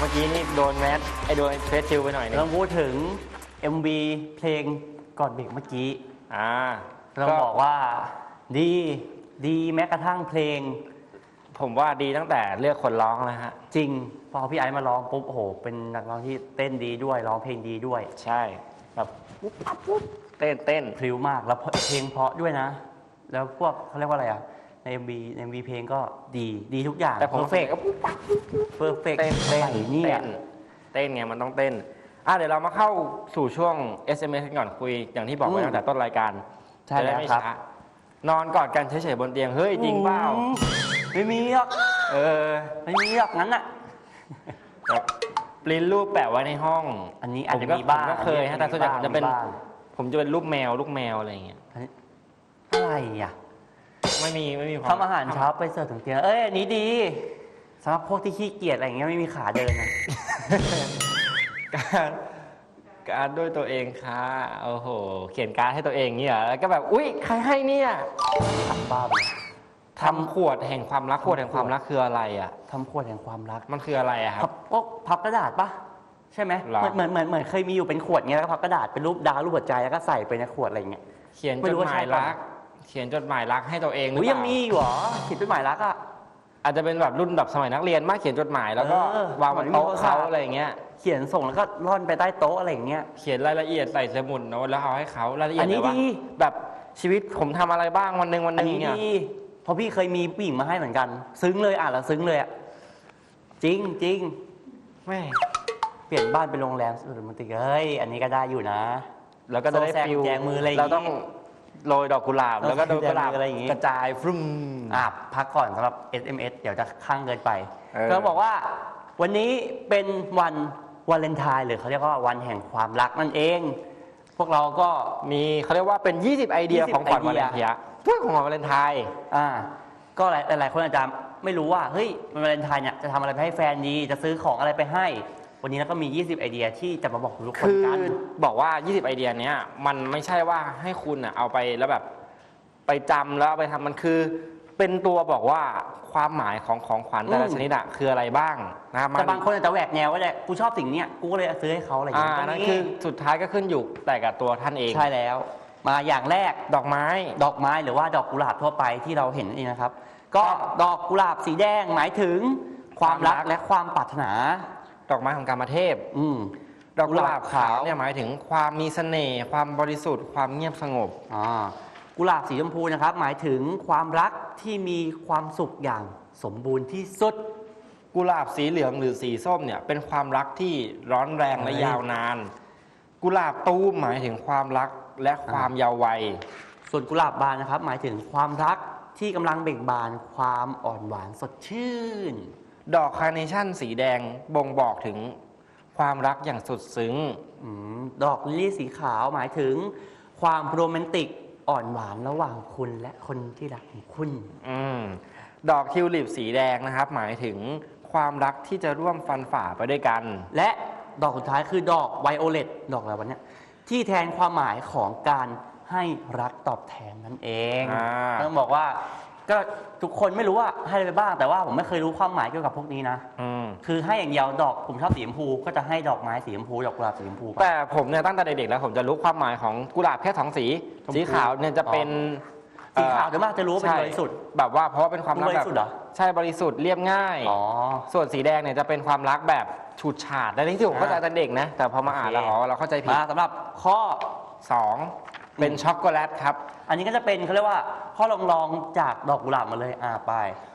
เมื่อกี้นี่โดนแมสไอโดนเฟสชิลไปหน่อยนึงต้องพูดถึง MV เพลงก่อนเบรกเมื่อกี้อ่าต้องบอกว่าดีดีแม้กระทั่งเพลง ผมว่าดีตั้งแต่เลือกคนร้องแล้วฮะจริงพอพี่ไอซ์มาร้องปุ๊บโอ้โหเป็นนักร้องที่เต้นดีด้วยร้องเพลงดีด้วย ใช่แบบปุ๊บปั๊บปุ๊บเต้นเต้นพริ้วมากแล้วเพลงเพราะด้วยนะ แล้วพวกเขาเรียกว่าอะไรอะ ใน MV ใน MV เพลงก็ดีดีทุกอย่างแต่ผมเฟกก็ปุ๊บปั๊บเพอร์เฟกเต้นเต้นเนี่เต้ยนเต้นไงมันต้องเต้นอะเดี๋ยวเรามาเข้าสู่ช่วง SMS กันก่อนคุยอย่างที่บอกไว้ตั้งแต่ต้นรายการใช่จะได้แล้วไม่ครับ ช้านอนกอดกันเฉยๆบนเตียงเฮ้ยจริงเปล่าอืมไม่มีหรอกเออไม่มีหรอกงั้นอะ แบบปริ้นรูปแปะไว้ในห้องอันนี้อาจจะผก็มีบ้างผมก็เคยฮะแต่ส่วนใหญ่ผมจะเป็น มีบ้างผมจะเป็นรูปแมวลูกแมวอะไรอย่างเงี้ยอันนี้อะไรอะ ไม่มีไม่มีควมทำอาหารเช้าไปเสิร์ฟถึงเตียงเอ้ยอันนี้ดีสำหรับพวกที่ขี้เกียจอะไรอย่างเงี้ยไม่มีขาเดินนะการการด้วยตัวเองค่ะโอ้โห เขียนการดให้ตัวเองเนี่ยแล้วก็แบบอุ๊ยใครให้เนี่ยทำบ้าไปทำขวดแห่งความรักขวดแห่งความรักคืออะไรอะทำขวดแห่งความรัก มันคืออะไรอะคพัรับบพวกพับกระดาษปะใช่ไหมหรอเหมือนเหมือนเหมือนเหมือนเคยมีอยู่เป็นขวดเงี้ยแล้วก็พับกระดาษเป็นรูปดาวรูปหัวใจแล้วก็ใส่ไปในขวดอะไรอย่างเงี้ย เขียนไม่จรู้ดว่าหใช่มายปะรัก เขียนจดหมายรักให้ตัวเองหรืออุ้ยเปยังล่ามีอยู่เหรอขีดเป็นหมายรักอะ อาจจะเป็นแบบรุ่นแบบสมัยนักเรียนมากเขียนจดหมายแล้วก็เออวางบนโต๊ะเหมือนมีโทรศัเขาพท์ อะไรอย่างเงี้ย เขียนส่งแล้วก็ร่อนไปใต้โต๊ะอะไรอย่างเงี้ย เขียนรายละเอียดใส่สมุดโน้ตแล้วเอาให้เขารายละเอียอัดนนี้เลยว่าดี แบบชีวิตผมทำอะไรบ้างวันหนึ่งวันหอันนึ่งนี้เนี่ยดีเพราะพี่เคยมีผู้หญิงมาให้เหมือนกัน ซึ้งเลยอ่านแล้วซึ้งเลยอะจริงจริงแม่เปลี่ยนบ้านเป็นโรงแรมสุดโรแมนติกเฮ้ยอันนี้ก็ได้อยู่นะ แล้วก็จะได้โซ่แซงฟิลแจมืออะไรอย่างงี้ เราต้อง โรยดอกกุหลาบโซ่แล้วก็โดนกุหลาบแจมืออะไรอย่างงี้กระจายฟรุ้มอะพักก่อนสำหรับ SMS เดี๋ยวจะข้างเกินไปเออ ก็บอกว่าวันนี้เป็นวันวาเลนไทน์หรือเขาเรียกว่าวันแห่งความรักนั่นเอง พวกเราก็ มีเขาเรียกว่าเป็น 20 ไอเดีย20ของขวัญไอวาเดีเลยนไทน์ช่วยของขวัญวาเลนไทน์ อ่าก็หลายหลายคนอาจจะไม่รู้ว่าเฮ้ยวันวาเลนไทน์เนี่ยจะทำอะไรไปให้แฟนดี จะซื้อของอะไรไปให้ วันนี้แล้วก็มี 20 ไอเดียที่จะมาบอกทุกคนคือกัน บอกว่า 20 ไอเดียเนี้ยมันไม่ใช่ว่าให้คุณอะเอาไปแล้วแบบไปจำแล้วเอาไปทำมันคือ เป็นตัวบอกว่าความหมายของของขวัญแต่ละอืม ชนิดอะคืออะไรบ้างนะครับมัแต่บางคนอาจจะแหวกแนวก็ได้กูชอบสิ่งเนี้ยกูก็เลยซื้อให้เขาอะไรอย่างอ่าเงี้ยนั่นคือสุดท้ายก็ขึ้นอยู่แต่กับตัวท่านเอง ใช่แล้ว มาอย่างแรก ดอกไม้ ดอกไม้หรือว่าดอกกุหลาบทั่วไปที่เราเห็นนี่นะครับ ก็ดอกกุหลาบสีแดงหมายถึงความรักความรัก และความปรารถนา ดอกไม้ของกามเทพ อืม ดอกกุหลาบกุหลาบขาวขาวเนี่ยหมายถึงความมีเสน่ห์ความบริสุทธิ์ความเงียบสงบ อ่ากุหลาบสีชมพูนะครับ หมายถึงความรักที่มีความสุขอย่างสมบูรณ์ที่สุด กุหลาบสีเหลืองหรือสีส้มเนี่ยเป็นความรักที่ร้อนแรงและเฮ้ย ยาวนาน กุหลาบตูมหมายถึงความรักและความเยาว์วัย ส่วนกุหลาบบานนะครับ หมายถึงความรักที่กำลังเบ่งบาน ความอ่อนหวานสดชื่น ดอกคาร์เนชั่นสีแดงบ่งบอกถึงความรักอย่างสุดซึ้ง อืมดอกลิลลี่สีขาวหมายถึง ความโรแมนติกอ่อนหวานระหว่างคุณและคนที่รักของคุณ อืมดอกทิวลิปสีแดงนะครับ หมายถึงความรักที่จะร่วมฟันฝ่าไปด้วยกัน และดอกสุดท้ายคือดอกไวโอเลตดอกอะไรวะเนี่ยที่แทนความหมายของการให้รักตอบแทนนั่นเอง อ่า ต้องบอกว่า ก็ทุกคนไม่รู้ว่าให้อะไรไปบ้าง แต่ว่าผมไม่เคยรู้ความหมายเกี่ยวกับพวกนี้นะ อืม คือให้อย่างเดียวดอกผมชอบสีชมพูก็จะให้ดอกไม้สีชมพูดอกกุหลาบสีชมพูไป แต่ผมเนี่ยตั้งแต่เด็กๆแล้วผมจะรู้ความหมายของกุหลาบแค่สองสี ชมพูสีขาวเนี่ยจะเป็นสีขาวเดี๋ยวมากจะรู้ว่าเป็นใช่บริสุทธิ์ แบบว่าเพราะว่าเป็นความรักบริแบบสุทธิ์เหรอ ใช่บริสุทธิ์เรียบง่าย อ๋อ ส่วนสีแดงเนี่ยจะเป็นความรักแบบฉูดฉาดและนี่ที่ผมเข้าใจอ่าตอนเด็กนะ แต่พอมาอ่านแล้วโอเคอ๋อเราเข้าใจผิดมาสำหรับข้อ สอง เป็นช็อกโกแลตครับ อันนี้ก็จะเป็นเขาเรียกว่าข้อลองลองๆจากดอกกุหลาบมาเลยอ่าไป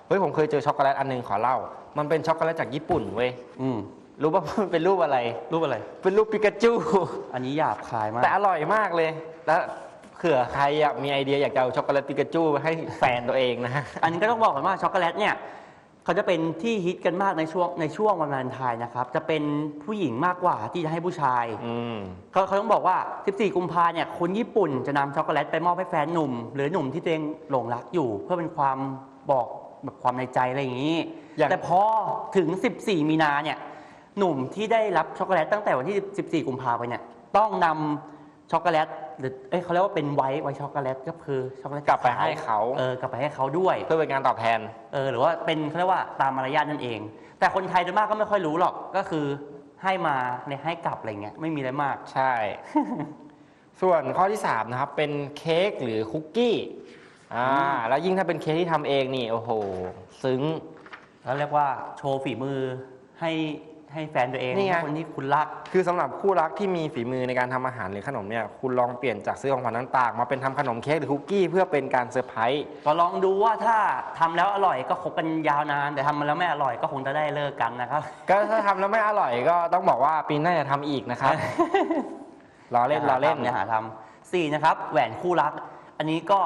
เฮ้ยผมเคยเจอช็อกโกแลตอันหนึงขอเล่า มันเป็นช็อกโกแลตจากญี่ปุ่นเว้ย อืมรู้ป่ะมันเป็นรูปอะไร รูปอะไร เป็นรูปปิกาจู อันนี้หยาบคายมาก แต่อร่อยมากเลย แล้วเผื่อใครอยากมีไอเดียอยากจะเอาช็อกโกแลตปิกาจูไปให้แฟนตัวเองนะฮะ อันนี้ก็ต้องบอกก่อนว่าช็อกโกแลตเนี่ย เขาจะเป็นที่ฮิตกันมากในช่วงในช่วงวันวาเลนไทน์นะครับ จะเป็นผู้หญิงมากกว่าที่จะให้ผู้ชายอืมเขาเขาต้องบอกว่า 14 กุมภาเนี่ยคนญี่ปุ่นจะนำช็อกโกแลตไปมอบให้แฟนหนุ่ม หรือหนุ่มที่ตัวเองหลงรักอยู่ เพื่อเป็นความบอกแบบความในใจอะไรอย่างนี้ อย่าง แต่พอถึง 14 มีนาเนี่ยหนุ่มที่ได้รับช็อกโกแลตตั้งแต่วันที่ 14 กุมภาไปเนี่ยต้องนำช็อกโกแลต หรือเอ้ยเขาเรียกว่าเป็นไวท์ไวท์ช็อกโกแลตก็คือช็อกโกแลตกลับไปให้เขา เออกลับไปให้เขาด้วย เพื่อเป็นการตอบแทน เออหรือว่าเป็นเขาเรียกว่าตามมารยาทนั่นเอง แต่คนไทยโดยมากก็ไม่ค่อยรู้หรอกก็คือให้มาในให้กลับอะไรเงี้ยไม่มีอะไรมากใช่ ส่วนข้อที่3นะครับเป็นเค้กหรือคุกกี้อ่าแล้วยิ่งถ้าเป็นเค้กที่ทำเองนี่โอ้โห ซึ้ง แล้วเรียกว่าโชว์ฝีมือให้ ให้แฟนตัวเองนี่ไง ให้คนที่คุณรัก คือสำหรับคู่รักที่มีฝีมือในการทำอาหารหรือขนมเนี่ย คุณลองเปลี่ยนจากซื้อของขวัญต่างๆ มาเป็นทำขนมเค้กหรือคุกกี้เพื่อเป็นการเซอร์ไพรส์ ก็ลองดูว่าถ้าทำแล้วอร่อยก็คบกันยาวนาน แต่ทำมาแล้วไม่อร่อยก็คงจะได้เลิกกันนะครับ ก็ถ้าทำแล้วไม่อร่อยก็ต้องบอกว่าปีหน้าจะทำอีกนะครับ ล้อเล่นล้อเล่น อย่าหาทำสี่นะครับ แหวนคู่รัก อันนี้ก็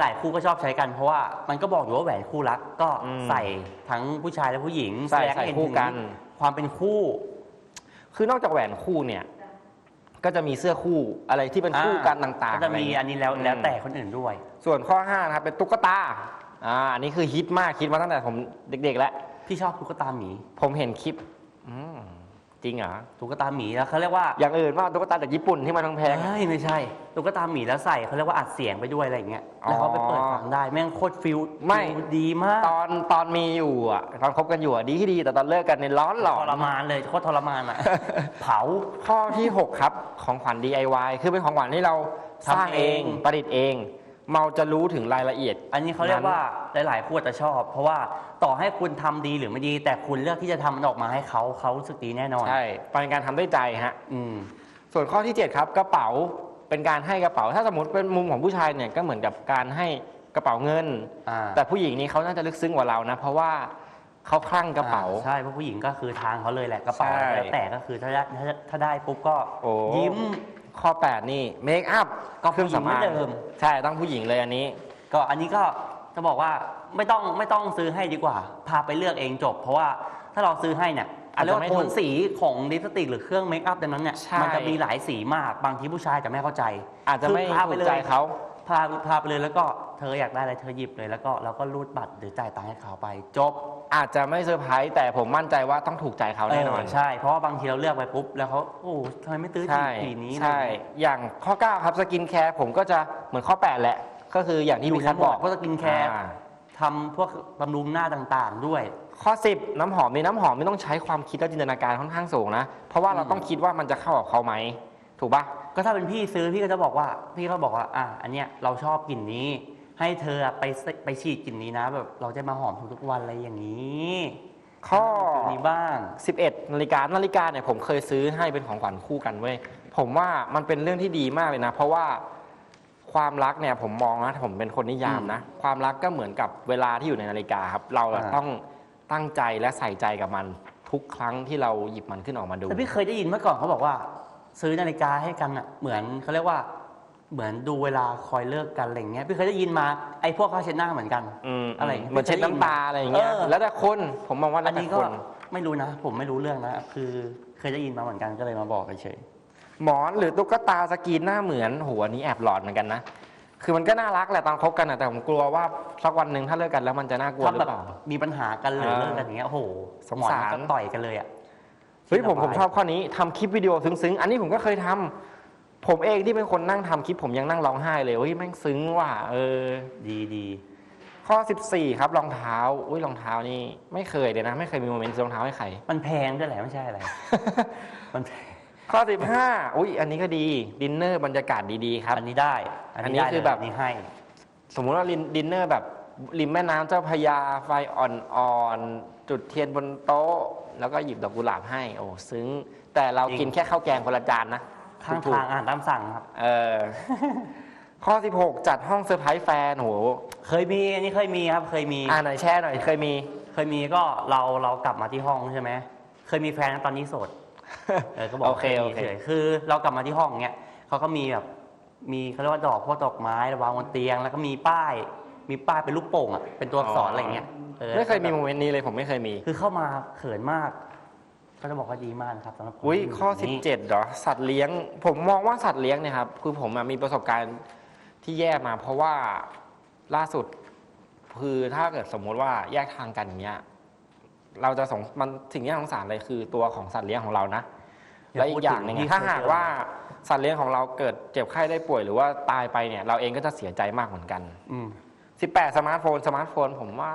หลาย ๆ คู่ก็ชอบใช้กันเพราะว่ามันก็บอกอยู่ว่าแหวนคู่รักก็อืมใส่ทั้งผู้ชายและผู้หญิงใส่แสดงให้ใส่เห็นคู่ถึงกัน ความเป็นคู่ คือนอกจากแหวนคู่เนี่ย ก็จะมีเสื้อคู่อะไรที่เป็นคู่กันต่างๆก็จะมีไรเงี้ย อันนี้แล้วอืม แล้วแต่คนอื่นด้วย ส่วนข้อ5นะครับเป็นตุ๊กตาอ่าอันนี้คือฮิตมากฮิตมาตั้งแต่ผมเด็ก ๆ แล้ว พี่ชอบตุ๊กตาหมี ผมเห็นคลิปอืม จริงเหรอตุ๊กตาหมีแล้วเขาเรียกว่าอย่างอื่นว่าตุ๊กตาจากญี่ปุ่นที่มันแพงๆเอ้ยไม่ใช่ตุ๊กตาหมีแล้วใส่เขาเรียกว่าอัดเสียงไปด้วยอะไรอย่างเงี้ยอ๋อแล้วเขาไปเปิดฟังได้แม่งโคตรฟิลไม่ ฟิลดีมากตอนตอนมีอยู่อะตอนคบกันอยู่อะดีที่ดีแต่ตอนเลิกกันในยร้อนหลอทน รมานเลยโคตรทรมานอะ เผา ข้อที่ 6 ครับ ของขวัญ DIY คือเป็นของขวัญที่เราสร้างทำเอเองง ประดิษฐ์เอง เราจะรู้ถึงรายละเอียด อันนี้เขาเรียกว่าหลายๆคู่อาจจะชอบ เพราะว่าต่อให้คุณทำดีหรือไม่ดี แต่คุณเลือกที่จะทำมันออกมาให้เขาเขารู้สึกดีแน่นอนใช่เป็นการทำด้วยใจฮะอืมส่วนข้อที่ 7 ครับกระเป๋าเป็นการให้กระเป๋า ถ้าสมมติเป็นมุมของผู้ชายเนี่ยก็เหมือนกับการให้กระเป๋าเงินอ่าแต่ผู้หญิงนี่เขาน่าจะลึกซึ้งกว่าเรานะ เพราะว่าเขาคลั่งกระเป๋าอ่ใช่เพราะผู้หญิงก็คือทางเขาเลยแหละกระเป๋าใช่แล้วแต่ก็คือถ้าได้ถ้าถ้าได้ปุ๊บก็โอ้ยิ้ม ข้อ 8 นี่เมคอัพก็ผู้หญิงเหมือนเดิม ใช่ต้องผู้หญิงเลยอันนี้ ก็อันนี้ก็จะบอกว่าไม่ต้องไม่ต้องซื้อให้ดีกว่า พาไปเลือกเองจบ เพราะว่าถ้าเราซื้อให้เนี่ยอาจจะเรียกว่าไม่โทถูนกสีของลิปสติกหรือเครื่องเมคอัพดังนั้นเนี่ยใช่มันจะมีหลายสีมากบางทีผู้ชายจะไม่เข้าใจ อาจจะไม่คือพาไปถูกเลยใจเขา พาพาไปเลยแล้วก็เธออยากได้อะไรเธอหยิบเลย แล้วก็เราก็รูดบัตรหรือจ่ายตังค์ให้เขาไปจบอาจจะไม่เซอร์ไพรส์แต่ผมมั่นใจว่าต้องถูกใจเขาแน่นอน เใช่ เพราะว่าบางทีเราเลือกไปปุ๊บแล้วเขาโอ้ทำไมไม่ตื้อใช่สีนี้ใช่อย่างข้อ 9 ครับสกินแคร์ผมก็จะเหมือนข้อ 8 แหละ ก็คืออย่างที่อยู่พี่ในคัทบบออกกพวกสกินแคร์อ่าทำพวกบำรุงหน้าต่างๆ ด้วย ข้อ 10 น้ำหอมมีน้ำหอมไม่ต้องใช้ความคิดและจินตนาการค่อนข้างสูงนะ เพราะว่าเราอืมต้องคิดว่ามันจะเข้ากับเขาไหม ถูกปะ ก็ถ้าเป็นพี่ซื้อพี่ก็จะบอกว่า พี่ก็บอกว่า อะอันเนี้ยเราชอบกลิ่นนี้ ให้เธอไปเซไปฉีดกลิ่นนี้นะ แบบเราจะมาหอมทุกๆวันอะไรอย่างนี้ข้อกลิ่นนี้บ้าง 11 นาฬิกานาฬิกาเนี่ยผมเคยซื้อให้เป็นของขวัญคู่กันเว้ยผมว่ามันเป็นเรื่องที่ดีมากเลยนะ เพราะว่าความรักเนี่ยผมมองนะผมเป็นคนนิยามนะ ความรักก็เหมือนกับเวลาที่อยู่ในนาฬิกาครับ เราอะอ่าต้องตั้งใจและใส่ใจกับมันทุกครั้งที่เราหยิบมันขึ้นออกมาดูแต่พี่เคยได้ยินเมื่อก่อนเขาบอกว่า ซื้อนาฬิกาให้กันอะเหมือนเขาเรียกว่าเหมือนดูเวลาคอยเลิกกันอะไรอย่างเงี้ยพี่เคยได้ยินมาไอ้พวกผ้าเช็ดหน้าเหมือนกันอืมอะไรเหมือนเช็ดน้ำตาอะไรอย่างเงี้ยเออแล้วแต่คนผมมองว่าอัแล้วนแต่นี้คก็นไม่รู้นะ ผมไม่รู้เรื่องนะ คือเคยได้ยินมาเหมือนกันก็เลยมาบอกเฉยหมอนหรือตุ๊กตาสกรีนหน้าเหมือนโหัวนี้แอบหลอนเหมือนกันนะคือมันก็น่ารักแหละตอนคบกันนะแต่ผมกลัวว่าสักวันหนึ่งถ้าเลิกกันแล้วมันจะน่ากลัวถ้าหรืแบอบเปล่ามีปัญหากันหรือเออเลิกกันอย่างเงี้ยโอ้โหสงสารหมอนก็ต่อยกันเลยอะ เฮ้ยผมระบายผมชอบข้อนี้ทำคลิปวิดีโอซึ้งๆ อันนี้ผมก็เคยทำผมเองที่เป็นคนนั่งทำคลิปผมยังนั่งร้องไห้เลยเฮ้ยแม่งซึ้งว่ะเออ ดีดีข้อ 14 ครับรองเท้าอุ้ยรองเท้านี่ไม่เคยเลยนะ ไม่เคยมีโมเมนต์ซื้อรองเท้าให้ใครมันแพงด้วยแหละไม่ใช่อะไรมันแพงข้อ 15 อุ้ยอันนี้ก็ดีดินเนอร์บรรยากาศดีๆครับ อันนี้ได้ อันอันนี้นี้ได้คือแบบนนี้ให้ สมมุติว่าดินเนอร์แบบริมแม่น้ำเจ้าพระยาไฟอ่อนๆ จุดเทียนบนโต๊ะ แล้วก็หยิบดอกกุหลาบให้โอ้ซึ้ง แต่เราจริงกินแค่ข้าวแกงคนละจานนะข้างถูกทางอาหารตามสั่งครับๆเออข้อ 16 จัดห้องเซอร์ไพรส์แฟนโหเคยมีอันนี้เคยมีครับ เคยมีอ่าหน่อยแช่หน่อยเคยมี เคยมีก็เราเรากลับมาที่ห้องใช่ไหมเคยมีแฟนตอนนี้โสดเออก็บอกโอเคยโอมีเคฉยคือเรากลับมาที่ห้องเนี้ยเขาก็มีแบบมีเขาเรียกว่าดอกพวกดอกไม้วางบนเตียง แล้วก็มีป้าย มีป้ายเป็นลูกโป่งอะเป็นตัวอักษรอะไรเงี้ยออไม่เคยมีโมเมนต์นี้เลยผมไม่เคยมี คือเข้ามาเขินมาก ก็จะบอกว่าดีมากนะครับสำหรับคนอุ้ยที่ข้อนี้ 17เหรอสัตว์เลี้ยง ผมมองว่าสัตว์เลี้ยงเนี่ยครับคือผมอะมีประสบการณ์ที่แย่มา เพราะว่าล่าสุดคือถ้าเกิดสมมุติว่าแยกทางกันอย่างเงี้ยเราจะสงมันสิ่งที่น่าสงสารเลยคือตัวของสัตว์เลี้ยงของเรานะอย่าและอีพูดกอย่างหนึ่งถึงอะถ้าหากว่าสัตว์เลี้ยงของเราเกิดเจ็บไข้ได้ป่วยหรือว่าตายไปเนี่ย เราเองก็จะเสียใจมากเหมือนกัน อืม 18 สมาร์ทโฟน สมาร์ทโฟนผมว่า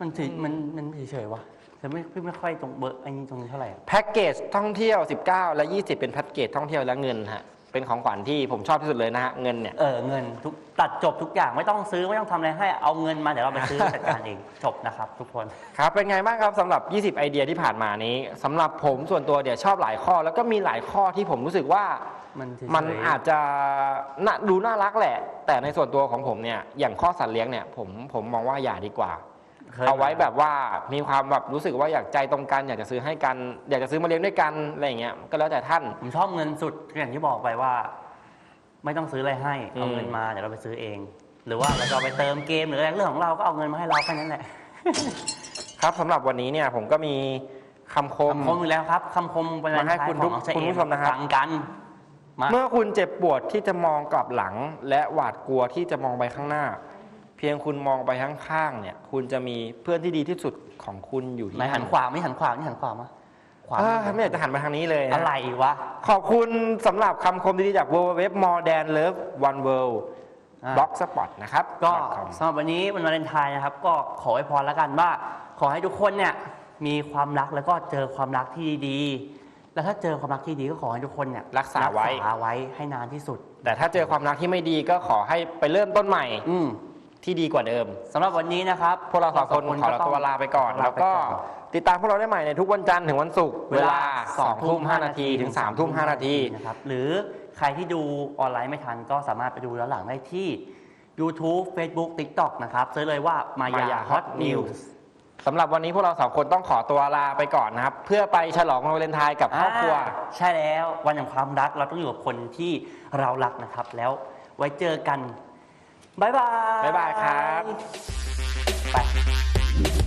มันถือมันมันเฉยๆวะแต่ไม่พี่ไม่ค่อยตรงเบอร์ไอ้นี่ตรงนี้เท่าไหร่อะแพ็กเกจท่องเที่ยว 19 และ 20 เป็นแพ็กเกจท่องเที่ยวและเงินฮะ เป็นของขวัญที่ผมชอบที่สุดเลยนะฮะเงินเนี่ย เออเงินทุกตัดจบทุกอย่างไม่ต้องซื้อไม่ต้องทำอะไรให้เอาเงินมาเดี๋ยวเราไปซื้อ จัดการเองจบนะครับ ทุกคน ครับ เป็นไงบ้างครับสำหรับ 20 ไอเดียที่ผ่านมานี้สำหรับผมส่วนตัวเดี๋ยวชอบหลายข้อ แล้วก็มีหลายข้อที่ผมรู้สึกว่ามันเฉยๆ มันอาจจะน่าดูน่ารักแหละ แต่ในส่วนตัวของผมเนี่ยอย่างข้อสัตว์เลี้ยงเนี่ยผมผมมองว่าอย่าดีกว่า คยเอาไว้แบบว่ามีความแบบรู้สึกว่าอยากใจตรงกัน อยากจะซื้อให้กัน อยากจะซื้อมาเลี้ยงด้วยกันอะไรอย่างเงี้ยก็แล้วแต่ท่าน ผมชอบเงินสุดอย่างที่บอกไปว่า ไม่ต้องซื้ออะไรให้เอาอืมเงินมาเดี๋ยวเราไปซื้อเอง หรือว่าเราจะเอาไปเติมเกมหรืออะไรเรื่องของเราก็เอาเงินมาให้เราแค่นั้นแหละ ครับสำหรับวันนี้เนี่ยผมก็มีคำคม คำคมอยู่แล้วครับคำคมเป็นมาให้คุณทุกของน้องเชคุณผู้เอมชมนะครับ ฟังกันมาเมื่อคุณเจ็บปวดที่จะมองกลับหลัง และหวาดกลัวที่จะมองไปข้างหน้าเพียงคุณมองไปข้างๆเนี่ย คุณจะมีเพื่อนที่ดีที่สุดของคุณอยู่ที่ไม่หันขวาไม่หันขวาไม่หันขวามาขวาเออไม่อยากจะหันมาทางนี้เลยนอะไรวะ ขอบคุณสำหรับคำคมดีๆจาก w w w more than love one world อ่า b l o g spot นะครับ ก็ .com สำหรับวันนี้วันวาเลนไทน์นะครับ ก็ขอให้พรแล้วกันว่า ขอให้ทุกคนเนี่ยมีความรักแล้วก็เจอความรักที่ดีๆแล้วถ้าเจอความรักที่ดีก็ขอให้ทุกคนเนี่ยรักษาไว้รักษาไว้ให้นานที่สุด แต่ถ้าเจอความรักที่ไม่ดีก็ขอให้ไปเริ่มต้นใหม่ อืม ที่ดีกว่าเดิมสำหรับวันนี้นะครับพวกเราสองคนขอตัวลาไปก่อน แล้วก็ติดตามพวกเราได้ใหม่ในทุกวันจันทร์ถึงวันศุกร์เวลา2ทุ่ม5นาทีถึง3ทุ่ม5นาทีนะครับหรือใครที่ดูออนไลน์ไม่ทันก็สามารถไปดูย้อนหลังได้ที่ YouTube Facebook TikTok นะครับเซิร์ชเลยว่ามายา Maya Hot Hot News News สำหรับวันนี้พวกเราสองคนต้องขอตัวลาไปก่อนนะครับ เพื่อไปฉลองวันวาเลนไทน์กับครอบครัวาใช่แล้ววันแห่งความรักเราต้องอยู่กับคนที่เรารักนะครับ แล้วไว้เจอกัน บ๊ายบาย บ๊ายบายครับ ไป